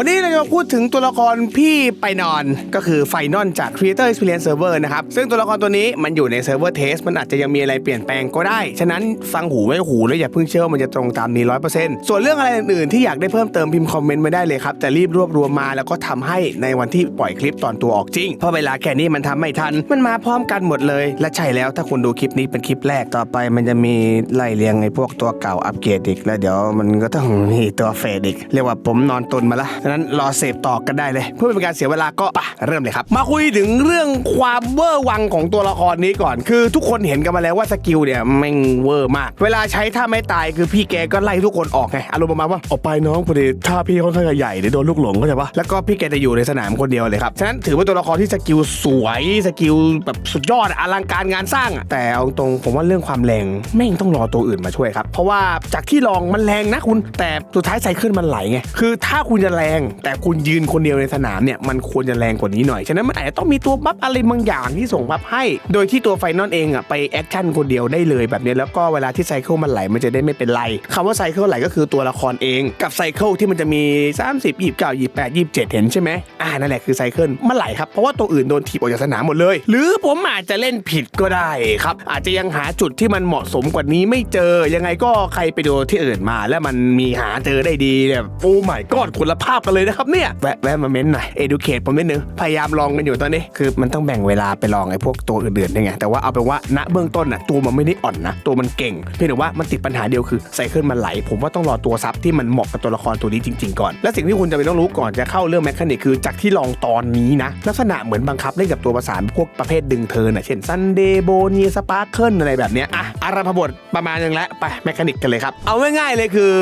วันนี้เราจะมาพูดถึงตัวละครพี่ไปนอนก็คือไฟนอลจาก Creator Experience Server นะครับ ซึ่งตัวละครตัวนี้มันอยู่ในเซิร์ฟเวอร์เทสมันอาจจะยังมีอะไรเปลี่ยนแปลงก็ได้ ฉะนั้นฟังหูไว้หูแล้วอย่าเพิ่งเชื่อว่ามันจะตรงตามนี้ร้อยเปอร์เซ็นต์ส่วนเรื่องอะไรอื่นๆที่อยากได้เพิ่มเติมพิมพ์คอมเมนต์มาได้เลยครับจะรีบรวบรวมมาแล้วก็ทำให้ในวันที่ปล่อยคลิปตอนตัวออกจริงเพราะเวลาแค่นี้มันทำไม่ทัน มันมาพร้อมกันหมดเลย และใช่แล้วถ้าคุณดูคลิปนี้เป็นคลิปแรกต่อไป มันจะมีไล่เรียงไอ้พวกตัวเก่าอัปเกรดอีกแล้วเดี๋ยวมันก็ต้องมีตัวเฟดอีกเรียกว่าผมนอนตุนมาละนั้นรอเสพต่อกันได้เลย เพื่อไม่เป็นการเสียเวลาก็ปะเริ่มเลยครับ มาคุยถึงเรื่องความเวอร์วังของตัวละครนี้ก่อน คือทุกคนเห็นกันมาแล้วว่าสกิลเนี่ยแม่งเวอร์มาก เวลาใช้ท่าไม่ตายคือพี่แกก็ไล่ทุกคนออกไงอารมณ์ประมาณว่าออกไปน้องพอดีท่าพี่ค่อนข้างจะใหญ่เดี๋ยวโดนลูกหลงเข้าใจปะแล้วก็พี่แกจะอยู่ในสนามคนเดียวเลยครับฉะนั้นถือว่าตัวละครที่สกิลสวยสกิลแบบสุดยอดอะอลังการงานสร้างอะแต่เอาตรงผมว่าเรื่องความแรงแม่งต้องรอตัวอื่นมาช่วยครับเพราะว่าจากที่ลองมันแรงนะคุณแต่สุดท้ายไซเคิลมันไหลไงคือถ้าคุณจะแรงแต่คุณยืนคนเดียวในสนามเนี่ยมันควรจะแรงกว่านี้หน่อย ฉะนั้นมันอาจจะต้องมีตัวบัฟอะไรบางอย่างที่ส่งบัฟให้ โดยที่ตัวไฟนอลเองอะไปแอคชั่นคนเดียวได้เลยแบบนี้แล้วก็เวลาที่ไซเคิลมันไหลมันจะได้ไม่เป็นไรคำว่าไซเคิลไหลก็คือตัวละครเองกับไซเคิลที่มันจะมี 30 29 28 27 เห็นใช่ไหมอ่านั่นแหละคือไซเคิลมันไหลครับเพราะว่าตัวอื่นโดนถีบออกจากสนามหมดเลย หรือผมอาจจะเล่นผิดก็ได้ครับอาจจะยังหาจุดที่มันเหมาะสมกว่านี้ไม่เจอยังไงก็ใครไปดูที่อื่นมา แล้วมันมีหาเจอได้ดีเนี่ยโอ้ไม่กอดคุณภาพกันเลยนะครับเนี่ยแวะแวะมาเม้นหน่อย educate ผมนิดนึงพยายามลองกันอยู่ตอนนี้คือมันต้องแบ่งเวลาไปลองไอ้พวกตัวอื่นๆด้ไงแต่ว่าเอาเป็นว่าณเบื้องต้นน่ะตัวมันไม่ได้อ่อนนะ ตัวมันเก่งเพียงแต่ว่ามันติดปัญหาเดียวคือไซเคิลมันไหล ผมว่าต้องรอตัวซับที่มันเหมาะกับตัวละครตัวนี้จริงๆก่อน และสิ่งที่คุณจะเป็นต้องรู้ก่อนจะเข้าเรื่องแมคานิกคือจากที่ลองตอนนี้นะ ลักษณะเหมือนบังคับเล่นกับตัวประสานพวกประเภทดึงเทินอะเช่นซันเดย์โบนีสปาร์เคิลอะไรแบบเนี้ยอะอาราพบทประมาณนึงแล้วไปแมคานิกกันเลยครับเอาง่ายๆเลยคือ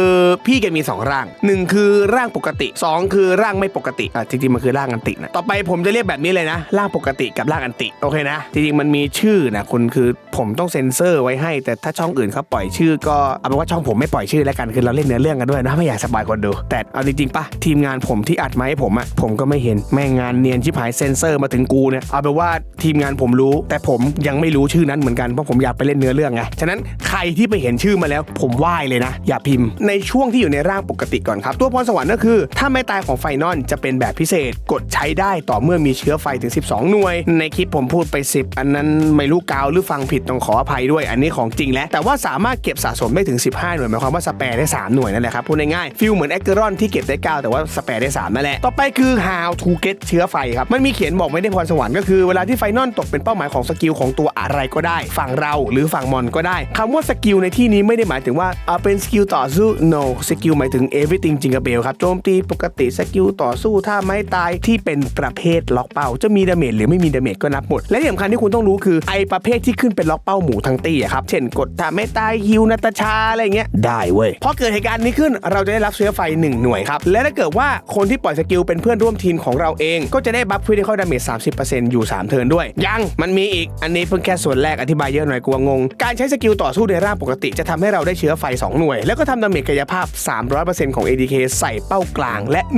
พี่แกมีสองร่างหนึ่งคือร่างปกติสองคือร่างไม่ปกติอะจริงๆมันคือร่างอันตินะต่อไปผมจะเรียกแบบนี้เลยนะ ร่างปกติกับร่างอันติโอเคนะจริงๆมันมีชื่อนะคุณคือผมต้องเซ็นเซอร์ไว้ให้ แต่ถ้าช่องอื่นเขาปล่อยชื่อก็เอาเป็นว่าช่องผมไม่ปล่อยชื่อแล้วกันคือเราเล่นเนื้อเรื่องกันด้วยนะไม่อยากสบายคนดู แต่เอาจริงๆปะทีมงานผมที่อัดมาให้ผมอะผมก็ไม่เห็นแม่งงานเนียนชิบหายเซ็นเซอร์มาถึงกูเนี่ยเอาเป็นว่าทีมงานผมรู้ แต่ผมยังไม่รู้ชื่อนั้นเหมือนกันเพราะผมอยากไปเล่นเนื้อเรื่องไงฉะนั้นใครที่ไปเห็นชื่อมาแล้ว ผมไหว้เลยนะ อย่าพิมพ์ในช่วงที่อยู่ในร่างปกติก่อนครับ ตัวพรสวรรค์ก็คือถ้าไม่ตายของไฟนอลจะเป็นแบบพิเศษ กดใช้ได้ต่อเมื่อมีเชื้อไฟถึง 12 หน่วย ในคลิปผมพูดไป 10 อันนั้นไม่รู้กาวหรือฟังผิดต้องขออภัยด้วย อันนี้ของจริงแล้ว แต่ว่าสามารถเก็บสะสมได้ถึง 15 หน่วยหมายความว่าสแปร์ได้ 3 หน่วยนั่นแหละครับพูดง่ายๆฟิลเหมือนแอคเกอรอนที่เก็บได้ 9 แต่ว่าสแปร์ได้ 3 นั่นแหละ ต่อไปคือ how to get เชื้อไฟครับมันมีเขียนบอกไม่ได้พรสวรรค์ก็คือเวลาที่ไฟนอลตกเป็นเป้าหมายของสกิลของตัวอะไรก็ได้ ฝั่งเราหรือฝั่งมอนก็ได้คำว่าสกิลในที่นี้ไม่ได้หมายถึงว่าเอาเป็นสกิลต่อสู้ no สกิลหมายถึง everything จิงก e เบลครับโจมตีปกติสกิลต่อสู้ถ้าไม่ตายที่เป็นประเภทล็อกเป้า จะมีดาเมจหรือไม่มีดาเมจก็นับหมด และที่สำคัญที่คุณต้องรู้คือไอประเภทที่ขึ้นเป็นล็อกเป้าหมูทั้งตีอะครับ เช่นกดถ้าไม่ตายฮิวนาตาชาอะไรเงี้ยได้เว้ยพอเกิดเหตุการณ์นี้ขึ้นเราจะได้รับเชื้อไฟ 1 หน่วยครับและถ้าเกิดว่าคนที่ปล่อยสกิลเป็นเพื่อนร่วมทีมของเราเอง ก็จะได้บัฟคริติคอลดาเมจ30%อยู่ 3 เทิร์นด้วย ยังมันมีอีกอันนี้เพิ่งแค่ส่วนแรกอธิบายเยอะหน่อยกลัวงง การใช้สกิลต่อสู้ในร่างปกติ จะทำให้เราได้เชื้อไฟ 2 หน่วย แล้วก็ทำดาเมจกายภาพ 300%ของ ADK ใส่เป้ากลางและ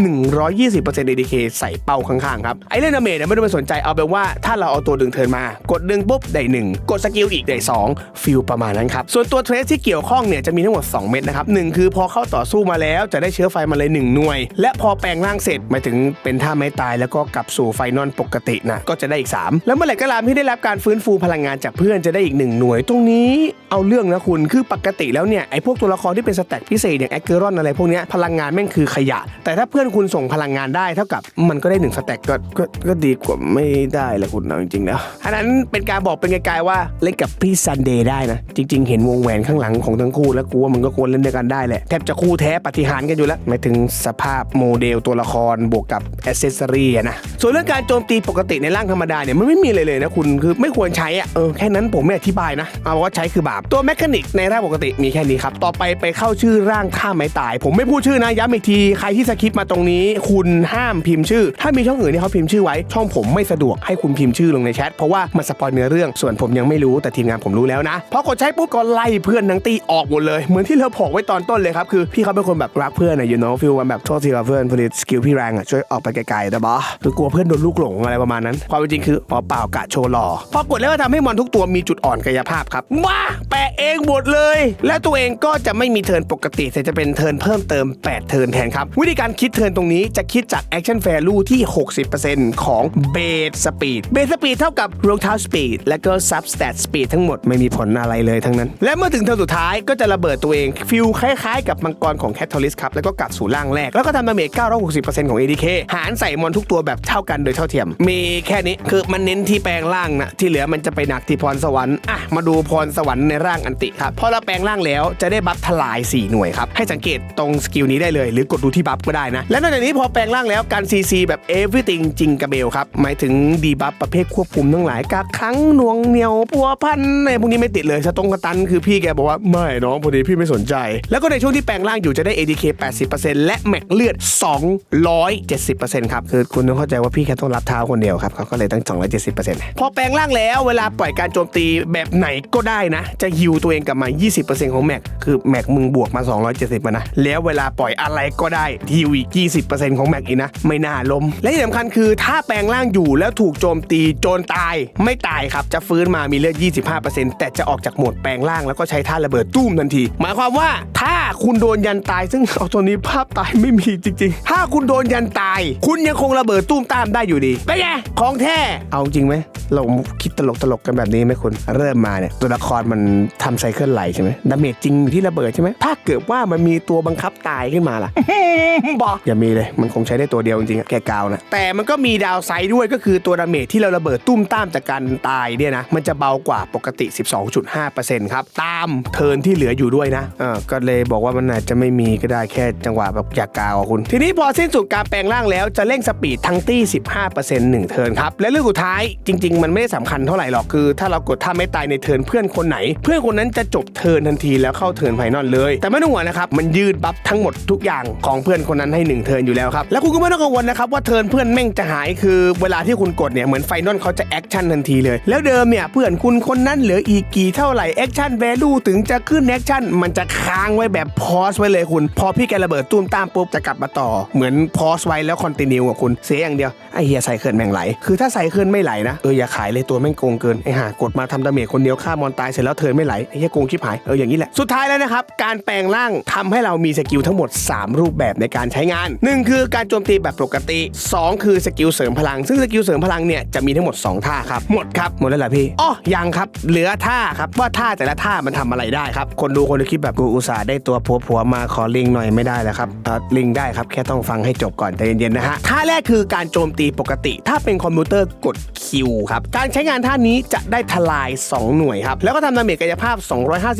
120% ADK ใส่เป้าข้างๆครับ ไอเรื่อเมจเนี่ยไม่ต้องไปสนใจเอาเป็นว่าถ้าเราเอาตัวดึงเทินมา กดดึงปุ๊บได้ 1 กดสกิลอีกได้ 2 ฟิลประมาณนั้นครับ ส่วนตัวเทรสที่เกี่ยวข้องเนี่ยจะมีทั้งหมด 2 เม็ดนะครับหนึ่งคือพอเข้าต่อสู้มาแล้วจะได้เชื้อไฟมาเลย 1 หน่วย และพอแปลงร่างเสร็จหมายถึงเป็นท่าไม้ตายแล้วก็กลับสู่ไฟนอลปกตินะก็จะได้อีก 3 แล้วเมื่อไหร่ก็ตามที่ได้รับการฟื้นฟูพลังงานจากเพื่อนจะได้อีก 1 หน่วย ตรงนี้เอาเรื่องนะคุณคือปกติแล้วเนี่ยไอ้พวกตัวละครที่เป็นสแต็กพิเศษอย่างแอคเกอรอนอะไรพวกนี้พลังงานแม่งคือขยะ แต่ถ้าเพื่อนคุณส่งพลังงานได้เท่ากับมันก็ได้หนึ่งสแต็กก็ก็ก็ดีกว่าไม่ได้แหละคุณเอาจริงๆแล้วอันนั้นเป็นการบอกเป็นไกลๆว่าเล่นกับพี่ซันเดย์ได้นะ จริง ๆ เห็นวงแหวนข้างหลังของทั้งคู่แล้วกูว่ามันก็ควรเล่นด้วยกันได้แหละแทบจะคู่แท้ปฏิหารกันอยู่แล้วหมายถึงสภาพโมเดลตัวละครบวกกับอ c เซสซอรี่นะส่วนเรื่องการโจมตีปกติในร่างธรรมดาเนี่ยมันไม่มีเลยเลยนะคุณคือไม่ควรใช้อะเออแค่นั้นผมไม่อธิบายนะเอาว่าใช้คือบาปตัวแมคานิกในร่างปกติมีแค่นี้ครับต่อไปไปเข้าชื่อร่างท่าไม้ตาย ผมไม่พูดชื่อนะย้ำอีกทีใครที่สคริปมาตรงนี้คุณห้ามพิมพ์ชื่อ ถ้ามีช่องอื่นที่เขาพิมพ์ชื่อไว้ ช่องผมไม่สะดวกให้คุณพิมพ์ชื่อลงในแชทเพราะว่ามันสปอยเนื้อเรื่องส่วนผมยังไม่รู้แต่ทีมงานผมรู้แล้วนะพอกดใช้ปุ๊บก็ไล่เพื่อนทั้งตีออกหมดเลยเหมือนที่เราบอกไว้ตอนต้นเลยครับคือพี่เขาเป็นคนแบบรักเพื่อนอะ you know ฟีลวันแบบโทษทีว่าเพื่อนพอดีสกิลพี่แรงอะช่วยออกไปไกลๆแต่บอคือกลัวเพื่อนโดนลูกหลงอะไรประมาณนั้น ความจริงคืออ๋อเปล่ากะโชว์หล่อพอกดแล้วก็ทำให้มอนทุกตัวมีจุดอ่อนกายภาพครับมาแปะเองหมดเลย และตัวเองก็จะไม่มีเทิร์นปกติแต่จะเป็นเทิร์นเพิ่มเติม 8 เทิร์นแทนครับวิธีการคิดดเทิร์นตรงนี้จะคิดจาก Action Value ที่ 60%ของ Base Speed Base Speed เท่ากับ Roll Time Speed และก็ Substat Speed ทั้งหมดไม่มีผลอะไรเลยทั้งนั้น และเมื่อถึงเทิร์นสุดท้ายก็จะระเบิดตัวเองฟิลคล้ายๆ กับมังกรของ Catalyst ครับแล้วก็กลับสู่ร่างแรก แล้วก็ทำดาเมจ 960%ของ ADK หารใส่มอนทุกตัวแบบเท่ากันโดยเท่าเทียม มีแค่นี้คือมันเน้นที่แปลงร่างนะที่เหลือมันจะไปหนักที่พรสวรรค์อะมาดูพรสวรรค์ในร่างอันติครับพอเราแปลงร่างแล้วจะได้บัฟทลาย 4 หน่วยครับให้สังเกตตรงสกิลนี้ได้เลย หรือกดดูที่บัฟก็ได้นะ และนอกจากนี้พอแปลงร่างแล้วการ CC แบบ everything จริงกระเบลครับ หมายถึงดีบัฟประเภทควบคุมทั้งหลายกักขังหน่วงเหนียวปัวพันในพวกนี้ไม่ติดเลยสตงกระตันคือพี่แกบอกว่าไม่น้องพอดีพี่ไม่สนใจ แล้วก็ในช่วงที่แปลงร่างอยู่จะได้ ADK 80%และแม็กเลือด 270%ครับคือคุณต้องเข้าใจว่าพี่แค่ต้องรับเท้าคนเดียวครับเขาก็เลยตั้ง 270%พอแปลงร่างแล้วเวลาปล่อยการโจมตีแบบไหนก็ได้นะ จะฮิวตัวเองกลับมา 20%ของแม็กคือแม็กมึงบวกมา 270มานะแล้วเวลาปล่อยอะไรก็ได้ฮิวอีก 20%ของแม็กอีกนะ ไม่น่าล้ม และที่สำคัญคือถ้าแปลงร่างอยู่แล้วถูกโจมตีโจนตายไม่ตายครับ จะฟื้นมามีเลือด 25%แต่จะออกจากโหมดแปลงร่างแล้วก็ใช้ท่าระเบิดตุ้มทันที หมายความว่าถ้าคุณโดนยันตาย ซึ่งเอาตัวนี้ภาพตายไม่มีจริงๆ ถ้าคุณโดนยันตาย คุณยังคงระเบิดตุ้มตามได้อยู่ดีเป็นไงของแท้เอาจริงไหมเราคิดตลกตลกๆกันแบบนี้ไหมคุณเริ่มมาเนี่ยตัวละครมันทำไซเคิลไหลใช่ไหมดาเมจจริงอยู่ที่ระเบิดใช่ไหมถ้าเกิดว่ามันมีตัวบังคับตายขึ้นมาล่ะบออย่ามีเลยมันคงใช้ได้ตัวเดียวจริงๆอะแกกาวนะแต่มันก็มีดาวไซด์ด้วยก็คือตัวดาเมจที่เราระเบิดตุ้มตามจากการตายเนี่ยนะมันจะเบากว่าปกติ 12.5%ครับตามเทิร์นที่เหลืออยู่ด้วยนะเออก็เลยบอกว่ามันอาจจะไม่มีก็ได้แค่จังหวะแบบอยากกาวอะคุณ ทีนี้พอสิ้นสุดการแปลงร่างแล้วจะเร่งสปีดทั้งตี้ 15%หนึ่งเทิร์นครับและเรื่องสุดท้ายจริง ๆ มันไม่ได้สำคัญเท่าไหร่หรอกคือ ถ้าเรากดท่าไม่ตายในเทิร์นเพื่อนคนไหน เพื่อนคนนั้นจะจบเทิร์นทันทีแล้วเข้าเทิร์นไฟนอลเลย แต่ไม่ต้องห่วงนะครับมันยืดบัฟทั้งหมดทุกอย่างของเพื่อนคนนั้นใให้หนึ่งเทิร์นอยู่แล้วครับแล้วคุณก็ไม่ต้องกังวลนะครับว่าเทิร์นเพื่อนแม่งจะหายคือเวลาที่คุณกดเนี่ยเหมือนไฟนอลเขาจะแอคชั่นทันทีเลย แล้วเดิมเนี่ยเพื่อนคุณคนนั้นเหลืออีกกี่เท่าไหร่แอคชั่นแวลูถึงจะขึ้นแอคชั่นมันจะค้างไว้แบบพอสไว้เลยคุณ พอพี่แกระเบิดตุ้มตามปุ๊บจะกลับมาต่อ เหมือนพอสไว้แล้วคอนติเนียกับคุณเสียอย่างเดียวไอเฮียใส่เคิร์นแม่งไหล คือถ้าใส่เคิร์นไม่ไหลนะเอออย่าขายเลยตัวแม่งโกงเกินไอห่ากดมาทำดาเมจคนเดียวฆ่ามอนตายเสร็จแล้วเทินไม่ไหลไอเฮียโกงชิบหายเอออย่างนี้แหละสุดท้ายแล้วนะครับการแปลงร่างทำให้เรามีสกิลทั้งหมด 3 รูปแบบในการใช้งาน 1 คือการโจมตีแบบปกติ 2 คือสกิลเสริมพลัง ซึ่งสกิลเสริมพลังเนี่ยจะมีทั้งหมด 2 ท่าครับ หมดครับหมดแล้วเหรอพี่อ๋อยังครับเหลือท่าครับว่าท่าแต่ละท่ามันทำอะไรได้ครับ คนดูคนดูคลิปแบบกูอุตส่าห์ได้ตัวผัวผัวๆมาขอลิงก์หน่อยไม่ได้แล้วครับเอ่อลิงก์ได้ครับแค่ต้องฟังให้จบก่อนใจเย็นๆนะฮะท่าแรกคือการโจมตีปกติ ถ้าเป็นคอมพิวเตอร์กดคิวครับการใช้งานท่านี้จะได้ทลาย 2 หน่วยครับแล้วก็ทำดาเมจกายภาพ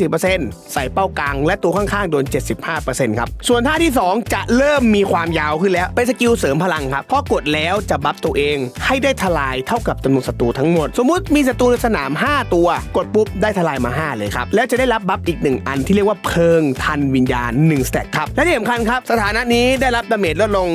250%ใส่เป้ากลาง และตัวข้างๆโดน 75%ครับส่วนท่าที่ 2 จะเริ่มมีีความยาวขึ้นแล้ว เป็นสกิลเสริมพลังครับพอกดแล้วจะบัฟตัวเอง ให้ได้ทลายเท่ากับจำนวนศัตรูทั้งหมด สมมุติมีศัตรูในสนาม 5 ตัว กดปุ๊บได้ทลายมา 5 เลยครับ แล้วจะได้รับบัฟอีก 1 อันที่เรียกว่าเพิงทันวิญญาณ1สแต็กครับ และที่สำคัญครับ สถานะนี้ได้รับดาเมจลดลง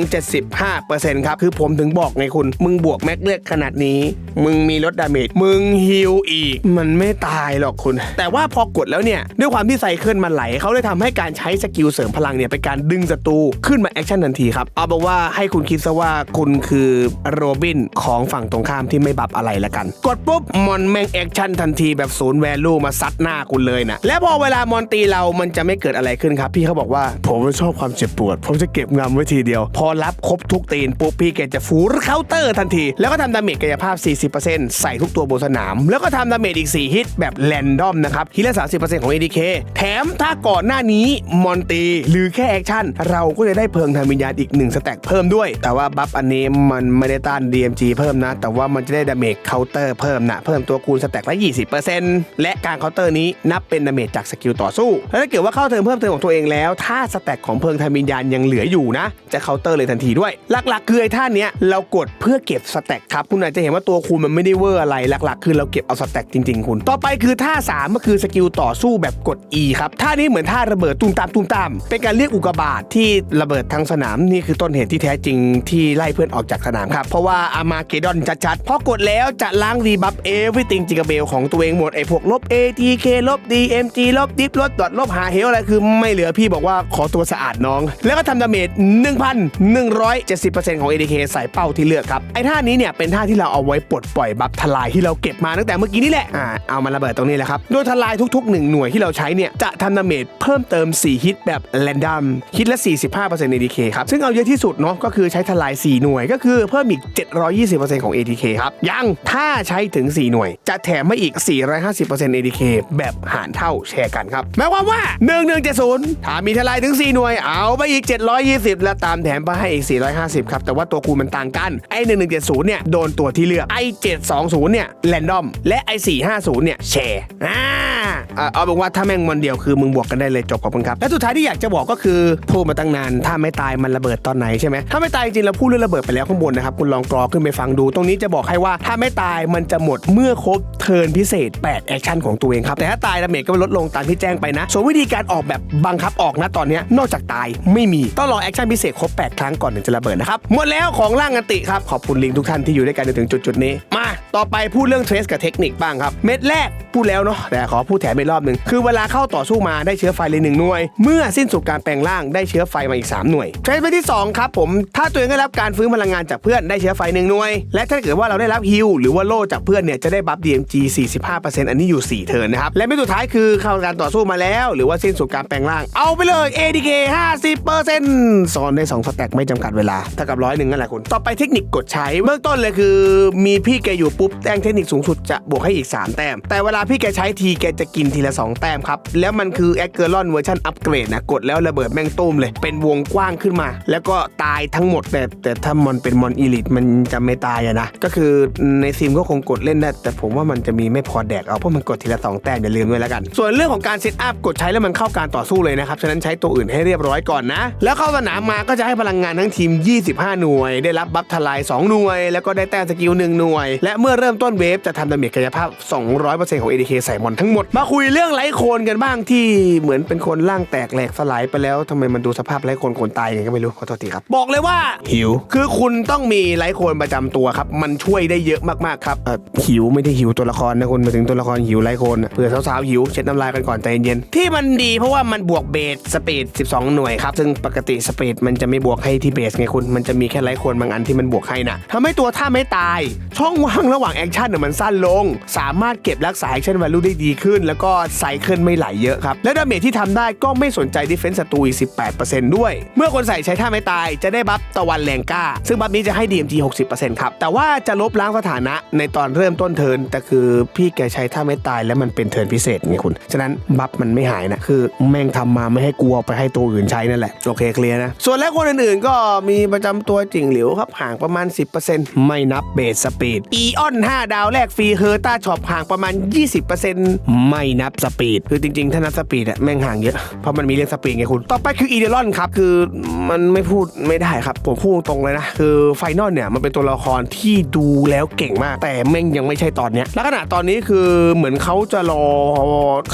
75%ครับคือผมถึงบอกไงคุณ มึงบวกแม็กเลือดขนาดนี้ มึงมีลดดาเมจมึงฮิลอีก มันไม่ตายหรอกคุณ แต่ว่าพอกดแล้วเนี่ยด้วยความที่ไซเคิลมันไหลเขาเลยทำให้การใช้สกิลเสริมพลังเนี่ยเป็นการดึงศัตรูขึ้นมาแอคชั่นทันทีครับเอาเป็นว่าให้คุณคิดซะว่าคุณคือโรบินของฝั่งตรงข้ามที่ไม่บัฟอะไรละกัน กดปุ๊บมอนแม่งแอคชั่นทันทีแบบศูนย์แวลูมาซัดหน้าคุณเลยนะและพอเวลามอนตีเรามันจะไม่เกิดอะไรขึ้นครับ พี่เขาบอกว่าผมไม่ชอบความเจ็บปวด ผมจะเก็บงำไว้ทีเดียว พอรับครบทุกตีนปุ๊บพี่แกจะฟูรเคาน์เตอร์ทันที แล้วก็ทำดาเมจกายภาพ 40%ใส่ทุกตัวบนสนาม แล้วก็ทำดาเมจอีก 4 ฮิตแบบแรนดอมนะครับฮิตละ 30%ของ ADK แถมถ้าก่อนหน้านี้มอนตีหรือแค่แอคชั่นเราก็จะได้เพิงทางวิญญาณอีก1สแต็กเพิ่มด้วย แต่ว่าบัฟอันนี้มันไม่ได้ต้าน DMG เพิ่มนะ แต่ว่ามันจะได้ดาเมจเคาน์เตอร์เพิ่มนะ เพิ่มตัวคูณสแต็กละ 20%และการเคาน์เตอร์นี้นับเป็นดาเมจจากสกิลต่อสู้ แล้วถ้าเกิดว่าเข้าเทิร์นเพิ่มเติมของตัวเองแล้ว ถ้าสแต็กของเพิงทางวิญญาณยังเหลืออยู่นะ จะเคาน์เตอร์เลยทันทีด้วย หลักๆคือไอ้ท่าเนี้ยเรากดเพื่อเก็บสแต็กครับ คุณอาจจะเห็นว่าตัวคูณมันไม่ได้เวอร์อะไร หลักๆ คือเราเก็บเอาสแต็กจริง ๆ คุณ ต่อไปคือท่า 3 ก็คือสกิลต่อสู้แบบกด E ครับ ท่านี้เหมือนท่าระเบิดตุ้มตามตุ้มตาม เป็นการเรียกอุกกาบาตที่ระเบิดทั้งสนามนี่คือต้นเหตุที่แท้จริงที่ไล่เพื่อนออกจากสนามครับเพราะว่าอามาเกดอนชัดๆพอกดแล้วจะล้างรีบัฟเอฟ r y t ติงจิกาเบลของตัวเองหมดไอ้พวกลบ ATK ลบ DMG ลบดิฟลบดอทลบหาเฮลอะไรคือไม่เหลือพี่บอกว่าขอตัวสะอาดน้อง แล้วก็ทำดาเมจ1,170%ของ ATK ใส่เป้าที่เลือกครับไอ้ท่านี้เนี่ยเป็นท่าที่เราเอาไว้ปลดปล่อยบัฟทลายที่เราเก็บมาตั้งแต่เมื่อกี้นี่แหละอ่าเอามาระเบิดตรงนี้แหละครับโดยทลายทุกๆ 1 หน่วยที่เราใช้เนี่ยจะทำดาเมจเพิ่มเติม 4 ฮิตแบบแรนดอมฮิตละ45% ATK ATK ครับซึ่งเอาเยอะที่สุดเนาะก็คือใช้ทลาย 4 หน่วย ก็คือเพิ่มอีก 720%ของ ATK ครับยังถ้าใช้ถึง 4 หน่วย จะแถมมาอีก 450% ATK แบบหารเท่าแชร์กันครับหมายความว่า 1170 ถ้ามีทลายถึง 4 หน่วย เอาไปอีก 720 แล้วตามแถมไปให้อีก 450 ครับ แต่ว่าตัวคูณมันต่างกัน ไอ้ 1170 เนี่ย โดนตัวที่เลือก ไอ้ 720 เนี่ย แรนดอม และไอ้ 450 เนี่ย แชร์อ่าอะเอาเป็นว่าถ้าแม่งมันเดียวคือมึงบวกกันได้เลยจบขอบคุณครับ และสุดท้ายที่อยากจะบอกก็คือพูดมาตั้งนานถ้าไม่ตาายมันระเบิดตอนไหนใช่ไหมถ้าไม่ตายจริงเราพูดเรื่องระเบิดไปแล้วข้างบนนะครับคุณลองกรอขึ้นไปฟังดู ตรงนี้จะบอกให้ว่าถ้าไม่ตายมันจะหมดเมื่อครบเทิร์นพิเศษ 8 แอคชั่นของตัวเองครับแต่ถ้าตายดาเมจก็ลดลงตามที่แจ้งไปนะ ส่วนวิธีการออกแบบบังคับออกนะตอนนี้นอกจากตายไม่มีต้องรอแอคชั่นพิเศษครบ 8 ครั้งก่อนถึงจะระเบิดนะครับหมดแล้วของร่างอันติครับขอบคุณลิงทุกท่านที่อยู่ด้วยกันจนถึงจุดๆนี้มาต่อไปพูดเรื่องเทรสกับเทคนิคบ้างครับเม็ดแรกพูดแล้วเนาะแต่ขอพูดแถมอีกรอบหนึ่งคือเวลาเข้าต่อสู้มาได้เชื้อไฟเลยหนึ่งหน่วย เมื่อสิ้นสุดการแปลงร่างได้เชื้อไฟมาอีก 3 หน่วยเทรสเม็ดที่ 2 ครับผม ถ้าตัวเองได้รับการฟื้นพลังงานจากเพื่อนได้เชื้อไฟหนึ่งหน่วย และถ้าเกิดว่าเราได้รับฮิลหรือว่าโล่จากเพื่อนเนี่ยจะได้บัฟ DMG 45%อันนี้อยู่ 4 เทิร์นนะครับ และเม็ดสุดท้ายคือเข้าการต่อสู้มาแล้ว หรือว่าสิ้นสุดการแปลงร่าง เอาไปเลย ADK 50%สอนได้ 2 สแต็กไม่จำกัดเวลาเท่ากับร้อยหนึ่งนั่นแหละคุณต่อไปเทคนิคกดใช้เบื้องต้นเลยคือ มีพี่แกอยู่ปุ๊บแต้มเทคนิคสูงสุดจะบวกให้อีก 3 แต้ม แต่เวลาพี่แกใช้ทีแกจะกินทีละ 2 แต้มครับแล้วมันคือแอคเกอร์ลอนเวอร์ชันอัปเกรดนะกดแล้วระเบิดแม่งตุ้มเลยเป็นวงกว้างขึ้นมา แล้วก็ตายทั้งหมดแต่แต่ถ้ามอนเป็นมอนอีลิทมันจะไม่ตายอะนะก็คือในซิมก็คงกดเล่นได้ แต่ผมว่ามันจะมีไม่พอแดกเอาเพราะมันกดทีละ 2 แต้มอย่าลืมด้วยแล้วกัน ส่วนเรื่องของการเซตอัพกดใช้แล้วมันเข้าการต่อสู้เลยนะครับฉะนั้นใช้ตัวอื่นให้เรียบร้อยก่อนนะ แล้วเข้าสนามมาก็จะให้พลังงานทั้งทีม 25 หน่วย ได้รับบัฟทลาย 2 หน่วย แล้วก็ได้แต้มสกิล1หน่วย และเมื่อเริ่มต้นเวฟจะทำดาเมจกายภาพ 200%ของ ADK ใส่มอนทั้งหมด มาคุยเรื่องไลโคนกันบ้างที่เหมือนเป็นคนร่างแตกแหลกสลายไปแล้วทำไมมันดูสภาพไลโคนคนตายยังไงก็ไม่รู้ขอโทษทีครับ บอกเลยว่าหิว คือคุณต้องมีไลโคนประจำตัวครับ มันช่วยได้เยอะมากๆครับเอ่อหิวไม่ได้หิวตัวละครนะคุณมาถึงตัวละครหิวไลโคนนะเผื่อสาวๆหิวเช็ดน้ำลายกันก่อนใจเย็นๆที่มันดีเพราะว่ามันบวกเบสสปีด12 หน่วยครับ ซึ่งปกติสปีดมันจะไม่บวกให้ที่เบสไงคุณ มันจะมีแค่ไลโคนบางอันที่มันบวกให้นะทำให้ตัวท่าไม่ตาย ช่องว่างระหว่างแอคชั่นเนี่ยมันสั้นลง สามารถเก็บรักษาแอคชั่น value ได้ดีขึ้น แล้วก็ไซเคิลไม่ไหลเยอะครับ และดาเมจที่ทำได้ก็ไม่สนใจดิเฟนซ์ศัตรูอีก18%ด้วย เมื่อคนใส่ใช้ท่าไม่ตายจะได้บัฟตะวันแรงกล้า ซึ่งบัฟนี้จะให้ DMG 60%ครับ แต่ว่าจะลบล้างสถานะในตอนเริ่มต้นเทินแต่คือพี่แกใช้ท่าไม่ตายแล้วมันเป็นเทินพิเศษไงคุณ ฉะนั้นบัฟมันไม่หายนะ คือแม่งทำมาไม่ให้กลัวไปให้ตัวอื่นใช้นั่นแหละ โอเคเคลียร์นะ ส่วนแล้วคนอื่นๆก็มีประจำตัวจิงหลิวครับห่างประมาณ 10%ไม่นับเบสสปีดอีออน5ดาวแรกฟรีเฮอร์ต้าช็อปห่างประมาณ 20%ไม่นับสปีดคือจริงๆถ้านับสปีดอะแม่งห่างเยอะเพราะมันมีเรื่องสปีดไงคุณ ต่อไปคืออีเดลอนครับคือมันไม่พูดไม่ได้ครับ ผมพูดตรงเลยนะ คือไฟนอลเนี่ยมันเป็นตัวละครที่ดูแล้วเก่งมาก แต่แม่งยังไม่ใช่ตอนเนี้ยแล้วขณะตอนนี้คือเหมือนเขาจะรอ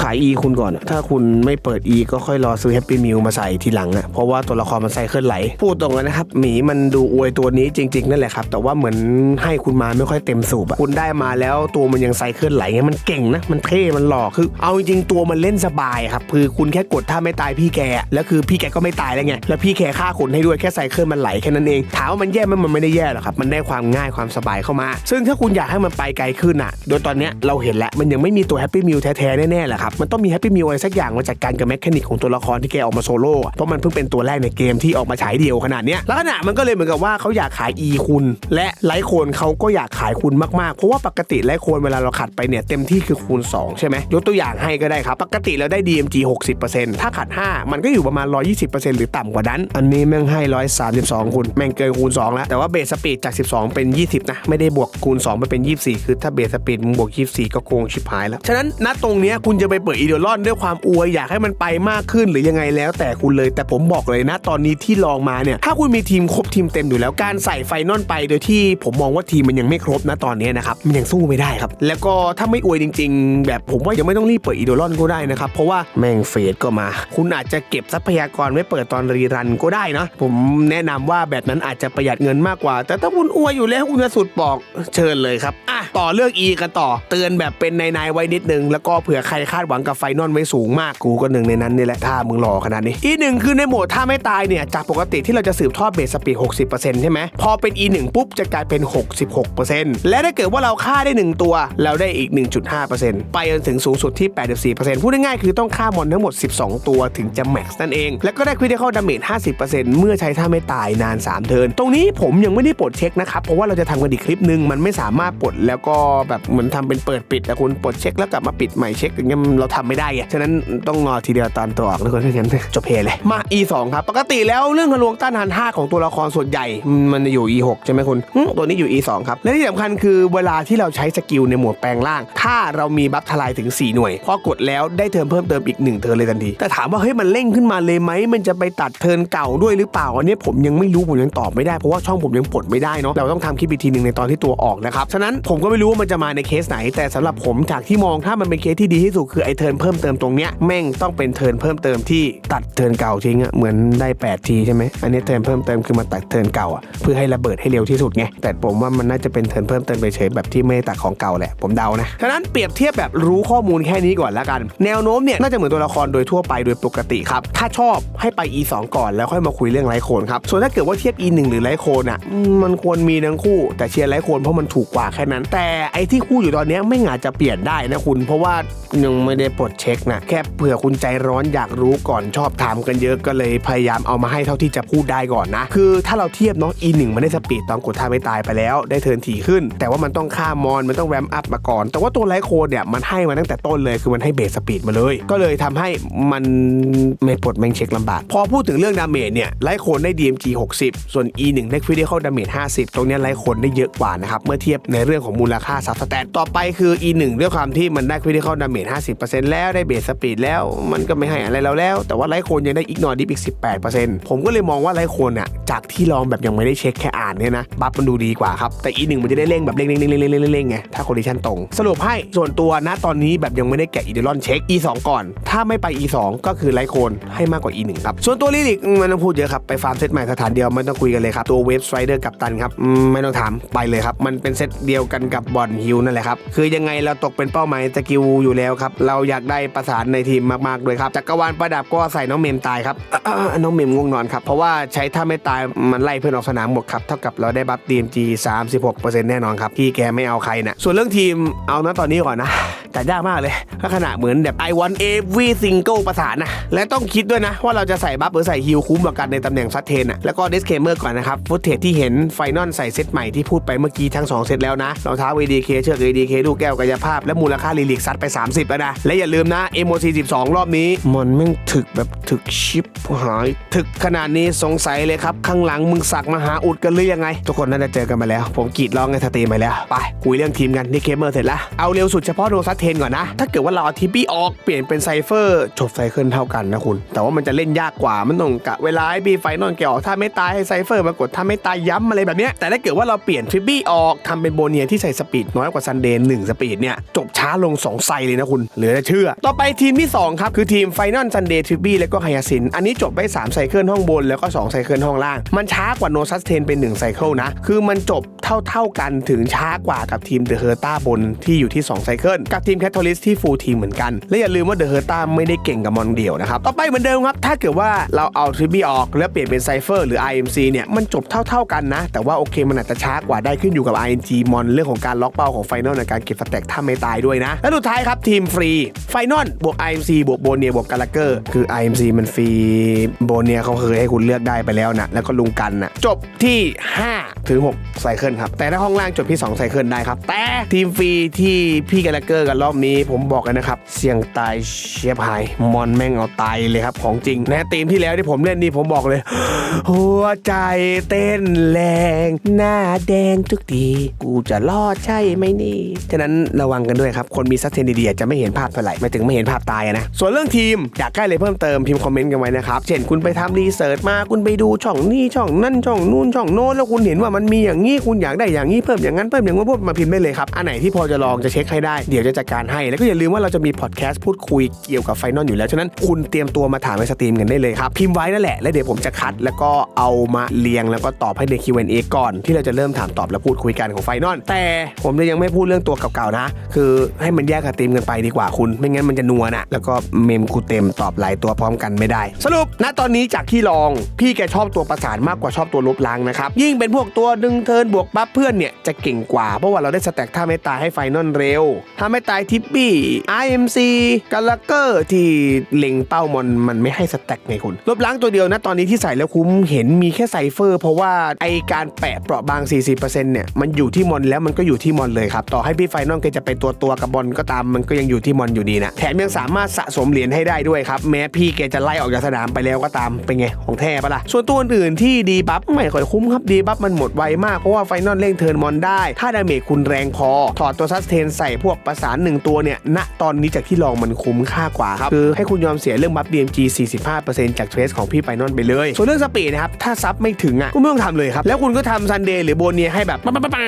ขายอีคุณก่อน ถ้าคุณไม่เปิดอีก็ค่อยรอซื้อแฮปปี้มิลมาใส่ทีหลังอะเพราะว่าตัวละครมันไซเคิลไหล พูดตรงกันนะครับหมีมันดูอวยตัวนี้จริง ๆ นั่นแหละครับ แต่ว่าเหมือนให้คุณมาไม่ค่อยเต็มสูบอะคุณได้มาแล้วตัวมันยังไซเคิลไหลไงมันเก่งนะ มันเท่มันหล่อคือ เอาจริงตัวมันเล่นสบายครับคือคุณแค่กดถ้าไม่ตายพี่แกแล้วคือพี่แกก็ไม่ตายแล้วไงแล้วพี่แกฆ่าคุณให้ด้วยแค่ไซเคิลมันไหลแค่นั้นเอง ถามว่ามันแย่ไหมมันไม่ได้แย่หรอกครับ มันได้ความง่ายความสบายเข้ามา ซึ่งถ้าคุณอยากให้มันไปไกลขึ้นอะ โดยตอนนี้เราเห็นแล้วมันยังไม่มีตัวแฮปปี้มิลแท้ๆแน่ๆแหละครับ มันต้องมีแฮปปี้มิลอะไรสักอย่างมาจัดการกับแมคคานิกของตัวละครที่แกออกมาโซโล่เพราะมันเพิ่งเป็นตัวแรกในเกมที่ออกมาฉายเดียวขนาดเนี้ยแล้วขณะมันก็เลยเหมือนกับว่าเขาอยากขาย E คุณ และไลท์โคนเขาก็อยากขายคุณมากๆ เพราะว่าปกติไลท์โคนเวลาเราขัดไปเนี่ยเต็มที่คือคูณ 2 ใช่ไหมยกตัวอย่างให้ก็ได้ครับ ปกติเราได้ DMG 60%ถ้าขัด 5 มันก็อยู่ประมาณ 120%หรือต่ำกว่านั้นอันนี้แม่งให้132คุณแม่งเกินคูณ2แล้วแต่ว่าเบสสปีดจาก 12 เป็น 20 นะ ไม่ได้บวกคูณ2ไปเป็น 24 คือถ้าเบสสปีดมึงบวก 24 ก็โกงชิบหายแล้ว ฉะนั้นณตรงเนี้ยคุณจะไปเปิดอีเดอลอนด้วยความอวยอยากให้มันไปมากขึ้นหรือยังไงแล้ว แต่คุณเลยแต่ผมบอกเลยนะ ตอนนี้ที่ลองมาเนี่ย ถ้าคุณมีทีมครบทีมเต็มอยู่แล้วการใส่ไฟนอลไป โดยที่ผมมองว่าทีมมันยังไม่ครบนะตอนนี้นะครับมันยังสู้ไม่ได้ครับ แล้วก็ถ้าไม่อวยจริง ๆ แบบผมว่ายังไม่ต้องรีบเปิดอีเดอลอนก็ได้นะครับเพราะว่าแม่งเฟสก็มา คุณอาจจะเก็บทรัพยากรไว้เปิดตอนรีรันก็ได้นะ ผมแนะนำว่าแบบนั้นอาจจะประหยัดเงินมากกว่า แต่ถ้าคุณอวยอยู่แล้วคุณจะสุดบอกเชิญเลยครับอะต่อเรื่อง E กันต่อ เตือนแบบเป็นในๆไว้นิดนึง แล้วก็เผื่อใครคาดหวังกับไฟนอลไว้สูงมากกูก็หนึ่งในนั้นนี่แหละถ้ามึงรอขนาดนี้อีหนึ่งคือในโหมดถ้าไม่ตายเนี่ยจากปกติที่เราจะสืบทอดเบสสปีด60%ใช่ไหมพอเป็น E1 ปุ๊บจะกลายเป็น 66%และถ้าเกิดว่าเราฆ่าได้ 1 ตัว เราได้อีก 1.5%ไปจนถึงสูงสุดที่ 84%พูดง่ายๆคือต้องฆ่ามอนทั้งหมด 12 ตัวถึงจะแม็กซ์นั่นเอง แล้วก็ได้คริติคอลดาเมจ50%เมื่อใช้ท่าไม่ตายนาน 3 เทิน ตรงนี้ผมยังไม่ได้ปลดเช็คนะครับ เพราะว่าเราจะทำกันอีกคลิปหนึ่งมันไม่สามารถปลดแล้วก็แบบเหมือนทำเป็นเปิดปิดแต่คุณปลดเช็คแล้วกลับมาปิดใหม่เช็คอย่างเงี้ยเราทำไม่ได้ไงฉะนั้นต้องงอทีเดียวตอนตัวออกทุกคนไม่งั้นจบเพลเลยมา E2 ครับปกติแล้วเรื่องทะลวงต้านทาน5ของตัวละครส่วนใหญ่ มันจะอยู่ E6 ใช่ไหมคุณตัวนี้อยู่ E2 ครับและที่สำคัญคือเวลาที่เราใช้สกิลในหมวดแปลงร่าง ถ้าเรามีบัฟทลายถึง 4 หน่วย พอกดแล้วได้เทิร์นเพิ่มเติมอีก 1 เทิร์นเลยทันทีแต่ถามว่าเฮ้ยมันเร่งขึ้นมาเลยไหมมันจะไปตัดเทิร์นเก่าาด้วยหรือเปล่าอันนี้ผมยังไม่รู้ผมยังตอบไม่ได้เพราะว่าช่องผมยังปลดไม่ได้เนาะเราต้องทำคลิปอีกทีหนึ่งในตอนที่ตัวออกนะครับฉะนั้นผมก็ไม่รู้ว่ามันจะมาในเคสไหน แต่สำหรับผมจากที่มองถ้ามันเป็นเคสที่ดีที่สุดคือไอเทิร์นเพิ่มเติมตรงเนี้ยแม่งต้องเป็นเทิร์นเพิ่มเติมที่ตัดเทิร์นเก่าทิ้งอะเหมือนได้8ทีใช่ไหมอันนี้เทิร์นเพิ่มเติมคือมาตัดเทิร์นเก่าอะเพื่อให้ระเบิดให้เร็วที่สุดไงแต่ผมว่ามันน่าจะเป็นเทิร์นเพิ่มเติมไปเฉยแบบที่ไม่ได้ตัดของเก่าแหละผมเดานะฉะนั้นเปรียบเทียบแบบรู้ข้อมูลแค่นี้ก่อนละกัน แนวโน้มเนี่ยน่าจะเหมือนตัวละครโดยทั่วไปโดยปกติครับถ้าชอบให้ไป E2 ก่อนแล้วค่อยมาคุยเรื่องไลโคนครับ ส่วนถ้าเกิดว่าเทียบ E1 หรือไลโคนอะมันควรมีทั้งคู่ แต่เชียร์ไลโคนเพราะมันถูกกว่าแค่นั้น แต่ไอ้ที่คู่อยู่ตอนนี้ไม่อาจจะเปลี่ยนได้นะคุณ เพราะว่ายังไม่ได้ปลดเช็คนะแค่เผื่อคุณใจร้อนอยากรู้ก่อนชอบถามกันเยอะก็เลยพยายามเอามาให้เท่าที่จะพูดได้ก่อนนะ คือถ้าเราเทียบเนาะ E1 มันได้สปีดตอนกดท่าไม่ตายไปแล้ว ได้เทินถี่ขึ้น แต่ว่ามันต้องฆ่ามมอนมันต้องแรมอัพมาก่อน แต่ว่าตัวไลโคนเนี่ยมันให้มาตั้งแต่ต้นเลยคือมันให้เบสสปีดมาเลย ก็เลยทำให้มันไม่ปลดแมงเช็คลำบากพอพูดถึงเรื่องดาเมจเนี่ยไลโคนได้ DMG 60 ส่วน E1 ได้ Critical Damage 50 ตรงนี้ไลโคนได้เยอะกว่านะครับ เมื่อเทียบในเรื่องของมูลค่าซับสแตทต่อไปคือ E1 ด้วยความที่มันได้ Critical Damage 50%แล้วได้เบสสปีดแล้ว มันก็ไม่ให้อะไรเราแล้ว แต่ว่าไลโคนยังได้อีกนอดิฟอีก 18%ผมก็เลยมองว่าไลโคนอะจากที่ลองแบบยังไม่ได้เช็คแค่อ่านเนี่ยนะบัฟมันดูดีกว่าครับแต่ E1 มันจะได้เร่งแบบเร่งเร่งเร่งเร่งเร่งเร่งไงถ้าคอนดิชันตรง สรุปให้ส่วนตัวนะตอนนี้แบบยังไม่ได้แกะอีเดลอนเช็ค E2 ก่อน ถ้าไม่ไป E2 ก็คือไลโคนให้มากกว่า E1 ครับส่วนตัวลิลิกมไม่ต้องพูดเยอะครับไปฟาร์มเซตใหม่สถานเดียวไม่ต้องคุยกันเลยครับตัวเวฟสไ i เดอร์กับตันครับไม่ต้องถามไปเลยครับมันเป็นเซตเดียวกันกับบอลฮิวนั่นแหละครับคือยังไงเราตกเป็นเป้าหมายสกิลอยู่แล้วครับเราอยากได้ประสานในทีมมากๆด้วยครับจักรวาลประดับก็ใส่น้องเมมตายครับน้องเมมง่วงนอนครับเพราะว่าใช้ถ้าไม่ตายมันไล่เพื่อนออกสนามหมดครับเท่ากับเราได้บัฟ DMG 36%แน่นอนครับที่แกไม่เอาใครนะส่วนเรื่องทีมเอานะตอนนี้ก่อนนะแต่ยากมากเลยถ้าขนาดเหมือนแบบ I want every single ประสานนะและต้องคิดด้วยนะว่าเราจะใส่บัฟหรือใส่ฮิลคุ้มกว่ากันในตำแหน่งซัดเทนอะแล้วก็ disclaimer ก่อนนะครับฟุตเทจที่เห็นไฟนอลใส่เซตใหม่ที่พูดไปเมื่อกี้ทั้ง 2 เซตแล้วนะรองเท้า ADK เชือก ADK ลูกแก้วกายภาพ และมูลค่าลิลิกซัดไป 30 แล้วนะ และอย่าลืมนะ MOC 12 รอบนี้ มันแม่งถึกแบบถึกชิปหาย ถึกขนาดนี้สงสัยเลยครับ ข้างหลังมึงสักมาหาอุดกันหรือยังไง ทุกคนน่าจะเจอกันมาแล้ว ผมกีดร้องในสตรีมไปแล้ว ไป คุยเรื่องทีมกันนี่เคมเมอร์เสร็จแล้วเอาเร็วสุดเฉพาะโดซัดเทนก่อนนะถ้าเกิดว่าเราเอาทิปปี้ออกเปลี่ยนเป็นไซเฟอร์จบไซเคิลเท่ากันนะคุณ แต่ว่ามันจะเล่นยากกว่ามันต้องกะเวลาให้บีไฟนอลแกออกถ้าไม่ตายให้ไซเฟอร์มากดถ้าไม่ตายย้ำอะไรแบบเนี้ยแต่ถ้าเกิดว่าเราเปลี่ยนทริปปี้ออกทำเป็นโบเนียที่ใส่สปีดน้อยกว่าซันเดย์หนึ่งสปีดเนี่ยจบช้าลง 2 ไซเลยนะคุณ เหลือจะเชื่อ ต่อไปทีมที่ 2 ครับ คือทีมไฟนอลซันเดย์ทริปปี้แล้วก็ไฮยาซิน อันนี้จบไป3ไซเคิลห้องบนแล้วก็2ไซเคิลห้องล่าง มันช้ากว่าโนซัสเทนเป็น1ไซเคิลนะ คือมันจบเท่าเท่าๆกันถึงช้ากว่ากับทีมเดอะเฮอร์ต้าบนที่อยู่ที่2ไซเคิลกับทีมแคทอลิสที่ฟูลทีมเหมือนกันและอย่าลืมว่าเดอะเฮอร์ต้าไม่ได้เก่งกับมอนเดียวนะครับต่อไปเหมือนเดิมครับถ้าเกิดว่าเราเอาทริปปี้ออก แล้วเปลี่ยนเป็นไซเฟอร์หรือ IMC เนี่ยมันจบเท่า ๆกันนะ แต่ว่าโอเคมันอาจจะช้ากว่าได้ขึ้นอยู่กับ ING มอนเรื่องของการล็อกเป้าของไฟนอลในการเก็บสแต็กถ้าไม่ตายด้วยนะ และสุดท้ายครับทีมฟรีไฟนอลบวก IMC บวกโบเนียบวกกาลาเกอร์คือ IMC มันฟรีโบเนียเขาเคยให้คุณเลือกได้ไปแล้วนะแล้วก็ลุงกันนะจบที่ 5 ถึง6ไซเคิลครับแต่ถ้าห้องล่างจบที่2ไซเคิลได้ครับ แต่ทีมฟรีที่พี่กาลาเกอร์กันรอบนี้ผมบอกกันนะครับเสี่ยงตายเชียบหายมอนแม่งเอาตายเลยครับของจริงนะทีมที่แล้วที่ผมเล่นนี่ผมบอกเลย หัวใจเต้นแรง หน้าแดงทุกที กูจะรอดใช่ไหมนี่ ฉะนั้นระวังกันด้วยครับ คนมีซัสเทนดีๆจะไม่เห็นภาพเท่าไหร่ไม่ถึงไม่เห็นภาพตายนะ ส่วนเรื่องทีม อยากใกล้เลยเพิ่มเติมพิมพ์คอมเมนต์กันไว้นะครับ เช่นคุณไปทำรีเสิร์ชมาคุณไปดูช่องนี่ช่องนั่นช่องนู่นช่องโน้นแล้วคุณเห็นว่ามันมีอย่างนี้คุณอยากได้อย่างนี้เพิ่มอย่างนั้นเพิ่มอย่างนั้นพูดมาพิมพ์ได้เลยครับอันไหนที่พอจะลองจะเช็คให้ได้เดี๋ยวจะจัดการให้ แล้วก็อย่าลืมว่าเราจะมีพอดแคสต์พูดคุยเกี่ยวกับไฟนอลอยู่แล้วฉะนั้นคุณเตรียมตัวมาถามในสตรีมกันได้เลยครับพิมพ์ไว้นั่นแหละแล้วเดี๋ยวผมจะคัด แล้วก็เอามาเรียงแล้วก็ตอบให้ใน Q&A ก่อนที่เราจะเริ่มถามตอบและพูดคุยกันของไฟนอลแต่ผมจะยังไม่พูดเรื่องตัวเก่าๆนะ คือให้มันแยกสตรีมกันไปดีกว่าคุณ ไม่งั้นมันจะนัวนะแล้วก็เมมกูเต็มตอบหลายตัวพร้อมกันไม่ได้ สรุปณตอนนี้จากที่ลองพี่แกชอบตัวประสานมากกว่าชอบตัวลบล้างนะครับยิ่งเป็นพวกตัวดึงเทินบวกบัฟเพื่อนเนี่ยจะเก่งกว่าเพราะว่าเราได้สแต็กท่าไม่ตายให้ไฟนอลเร็วถ้าไม่ตายทิปปี้ IMC กาลเกอร์ที่เล็งเป้ามอนมันไม่ให้สแต็กไงคุณลบล้างตัวเดียวนะตอนนี้ที่ใส่แล้วคุ้มเห็นมีแค่ไซเฟอร์ เพราะว่าไอการแปะเปราะบาง 40%เนี่ยมันอยู่ที่มอนแล้วมันก็อยู่ที่มอนเลยครับ ต่อให้พี่ไฟนอลแกจะไปตัวตัวกับบอลก็ตามมันก็ยังอยู่ที่มอนอยู่ดีนะแถมยังสามารถสะสมเหรียญให้ได้ด้วยครับ แม้พี่แกจะไล่ออกจากสนามไปแล้วก็ตามเป็นไงของแท้ปะล่ะส่วนตัวอื่นที่ดีบัฟไม่ค่อยคุ้มครับดีบัฟมันหมดไวมากเพราะว่าไฟนอลเร่งเทิร์นมอนได้ ถ้าดาเมจคุณแรงพอ ถอดตัวซัสเทนใส่พวกประสานหนึ่งตัวเนี่ยณตอนนี้จากที่ลองมันคุ้มค่ากว่าครับคือให้คุณยอมเสียเรื่องบัฟ DMG 45%จากเทรสของพี่ไฟนอลไปเลย ส่วนเรื่องสปีดนะครับ ถ้าซับไม่ถึงอะคุณไม่ต้องทำเลยครับ แล้วคุณก็ทำซันเดย์หรือโบเนียให้แบบปั๊บปั๊บปั๊บปั๊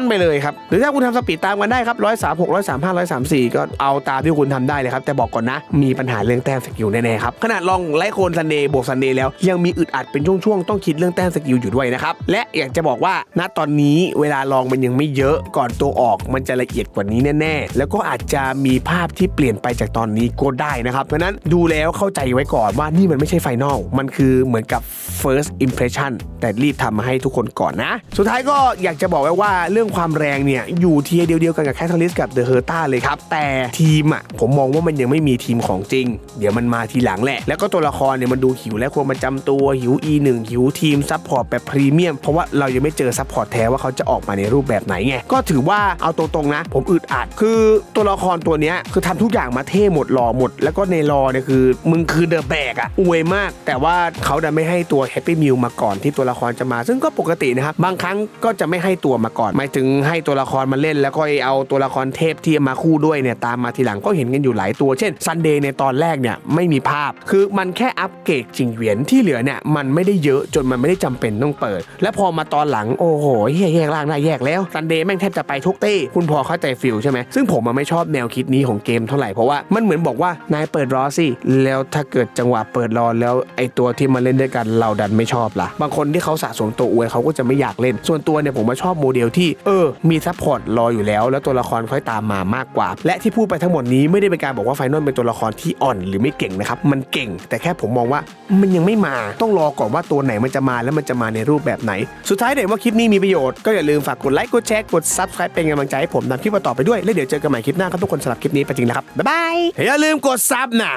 บไปเลยครับ หรือถ้าคุณทำสปีดตามกันได้ครับร้อยสามหกร้อยสามห้าร้อยสามสี่ก็เอาตามที่คุณทำได้เลยครับ แต่บอกก่อนนะ มีปัญหาเรื่องแต้มสกิลแน่ๆครับ ขนาดลองไล่โคนซันเดย์บวกซันเดย์แล้ว ยังมีอึดอัดเป็นช่วงๆต้องคิดเรื่องแต้มสกิลอยู่ด้วยนะครับ และอยากจะบอกว่าณตอนนี้เวลาลองมันยังไม่เยอะก่อนตัวออกมันจะละเอียดกว่านี้แน่ๆ แล้วก็อาจจะมีภาพที่เปลี่ยนไปจากตอนนี้ก็ได้นะครับเพราะนั้นดูแล้วเข้าใจไว้ก่อนว่านี่มันไม่ใช่ไฟนอลมันคือเหมือนกับ first impression แต่รีบทำมาให้ทุกคนก่อนนะ สุดท้ายก็อยากจะบอกไว้ว่าเรื่องความแรงเนี่ย อยู่ทีเดียวเดียวกันกับแคทเธอริสกับเดอะเฮอร์ต้าเลยครับ แต่ทีมอะผมมองว่ามันยังไม่มีทีมของจริง เดี๋ยวมันมาทีหลังแหละ แล้วก็ตัวละครเนี่ยมันดูหิวและควรมาจำตัวหิว E1 หิวทีมซัพพอร์ตแบบพรีเมียมเพราะว่าเรายังไม่เจอซัพพอร์ตแท้ว่าเขาจะออกมาในรูปแบบไหนไงก็ถือว่าเอาตรงๆนะ ผมอึดอัดคือตัวละครตัวเนี้ยคือทำทุกอย่างมาเท่หมดหล่อหมด แล้วก็ในรอเนี่ยคือมึงคือเดอะแบกอะอวยมากแต่ว่าเขาดันไม่ให้ตัวแฮปปี้มิลมาก่อนที่ตัวละครจะมา ซึ่งก็ปกตินะครับ บางครั้งก็จะไม่ให้ตัวมาก่อน หมายถึงให้ตัวละครมาเล่น แล้วก็เอาตัวละครเทพที่มาคู่ด้วยเนี่ยตามมาทีหลังก็เห็นกันอยู่หลายตัว เช่นซันเดย์ในตอนแรกเนี่ยไม่มีภาพ คือมันแค่อัปเกรดจิงเหวียนที่เหลือเนี่ยมันไม่ได้เยอะจนมันไม่ได้จำเป็นต้องเปิด และพอมาตอนหลังโอ้โหแยกล่างได้แยกแล้วซันเดย์แม่งแทบจะไปทุกเต้คุณพอเข้าใจฟิลใช่ไหมซึ่งผมมันไม่ชอบแนวคิดนี้ของเกมเท่าไหร่เพราะว่ามันเหมือนบอกว่านายเปิดรอสิแล้วถ้าเกิดจังหวะเปิดรอแล้วไอตัวที่มาเล่นด้วยกันเราดันไม่ชอบล่ะ บางคนที่เขาสะสมตัวอวยเขาก็จะไม่อยากเล่น ส่วนตัวเนี่ยผมมาชอบโมเดลที่เออมีซัพพอร์ตรออยู่แล้ว แล้วตัวละครค่อยตามมามากกว่า และที่พูดไปทั้งหมดนี้ไม่ได้เป็นการบอกว่าไฟนอลเป็นตัวละครที่อ่อนหรือไม่เก่งนะครับมันเก่ง แต่แค่ผมมองว่ามันยังไม่มาต้องรอก่อนว่าตัวไหนมันจะมาแล้วมันจะมาในรูปแบบไหน สุดท้ายเดี๋ยวว่าคลิปนี้มีประโยชน์ก็อย่าลืมฝากกดไลค์กดแชร์กด subscribe เป็นกำลังใจให้ผมทำคลิปต่อไปด้วยแล้วเดี๋ยวเจอกันใหม่คลิปหน้าครับทุกคนสำหรับคลิปนี้ไปจริงแล้วครับบ๊ายบายอย่าลืมกดซับนะ